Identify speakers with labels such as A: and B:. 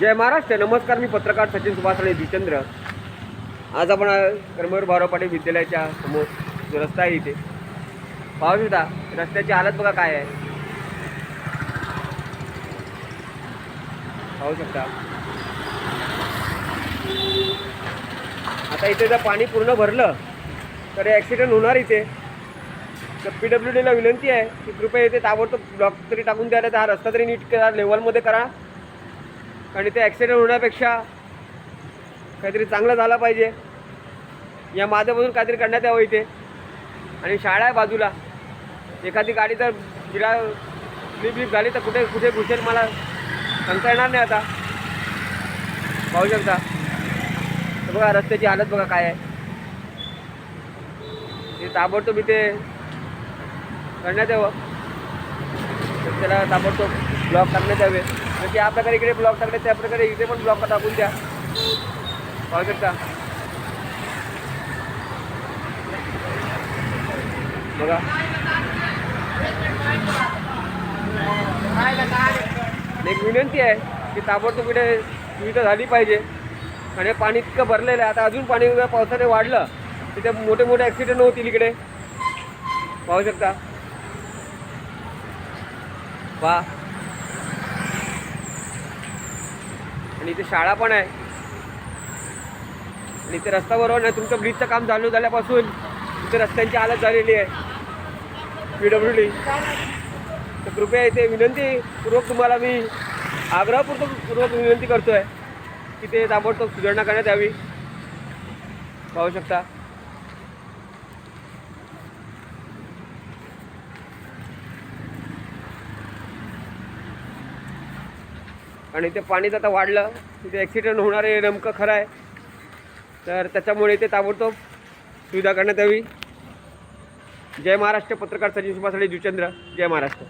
A: जय महाराष्ट्र. नमस्कार मी पत्रकार सचिन सुभाषराणे दिचंद्र आज आपण अ, कर्मवीर भाऊराव पाटील विद्यालयाच्या समोर जो रस्ता आहे इथे. पाहू शकता रस्त्याची हालत बघा काय आहे. पाहू शकता. आता इथे जर पाणी पूर्ण भरलं तर ॲक्सिडेंट होणार इथे. तर पी डब्ल्यू डीला विनंती आहे की कृपया इथे ताबडतोब ब्लॉक तरी टाकून द्यायला तर हा रस्ता तरी नीट करा लेवलमध्ये करा. कारण इथे ॲक्सिडेंट होण्यापेक्षा काहीतरी चांगलं झालं पाहिजे. या माध्यमातून काहीतरी करण्यात यावं इथे. आणि शाळा आहे बाजूला. एखादी गाडी तर तिला लिप लिप झाली तर कुठे कुठे घुसेल मला सांगता येणार नाही आता. पाहू शकता बघा रस्त्याची हालत बघा काय आहे. ते ताबडतोब इथे करण्यात यावं. त्याला ताबडतोब ब्लॉक करण्यात यावे. म्हणजे आपल्याकडे इकडे ब्लॉक टाकले त्या प्रकारे इथे पण ब्लॉक टाकून द्या. पाहू शकता. बघा. एक विनंती आहे की ताबडतोब इकडे सुविधा झाली पाहिजे. आणि पाणी इतकं भरलेलं आहे. आता अजून पाणी पावसाने वाढलं तिथे मोठे मोठे ॲक्सिडेंट होतील इकडे. पाहू शकता. वा आणि इथे शाळा पण आहे. आणि इथे रस्ता बरोबर नाही तुमचं ब्रिजचं काम चालू झाल्यापासून इथे रस्त्यांची हालत झालेली आहे. पी डब्ल्यू डी तर कृपया इथे विनंतीपूर्वक तुम्हाला मी आग्रहपूर्वक पूर्वक विनंती करतो आहे की ते ताबडतोब सुधारणा करण्यात यावी. पाहू शकता. आणि ते पाणी जर आता वाढलं. तिथे ॲक्सिडेंट होणार आहे नेमकं खरं आहे. तर त्याच्यामुळे ते ताबडतोब सुविधा करण्यात यावी. जय महाराष्ट्र पत्रकार सचिन सुभाषाळे जुचंद्र जय महाराष्ट्र.